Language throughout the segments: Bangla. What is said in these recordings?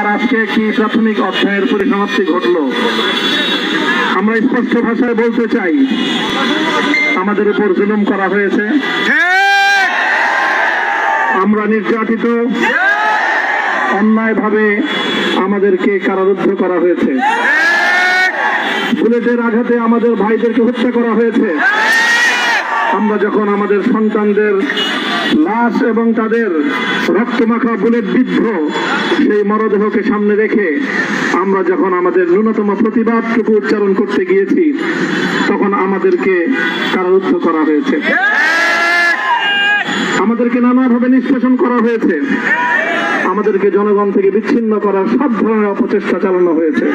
তার আজকে একটি প্রাথমিক অধ্যায়ের পরিসমাপ্তি ঘটল। আমরা স্পষ্ট ভাষায় বলতে চাই, আমাদের উপর জুলুম করা হয়েছে। আমরা নির্যাতিত। অন্যায়ভাবে আমাদেরকে কারারুদ্ধ করা হয়েছে। বুলেটের আঘাতে আমাদের ভাইদেরকে হত্যা করা হয়েছে। আমরা যখন আমাদের সন্তানদের লাশ এবং তাদের রক্তমাখা বুলেট বিদ্ধ সেই মরদেহকে সামনে রেখে আমরা যখন আমাদের ন্যূনতম প্রতিবাদটুকু উচ্চারণ করতে গিয়েছি, তখন আমাদেরকে কারারুদ্ধ করা হয়েছে। আমাদেরকে নানাভাবে নিষ্পেষণ করা হয়েছে। আমাদেরকে জনগণ থেকে বিচ্ছিন্ন করার সব ধরনের অপচেষ্টা চালানো হয়েছে।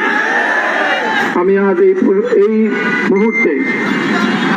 আমি আজ এই এই মুহূর্তে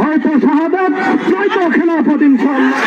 হয়তো শাহাদাত নয়তো খেলাফত ইনশাআল্লাহ।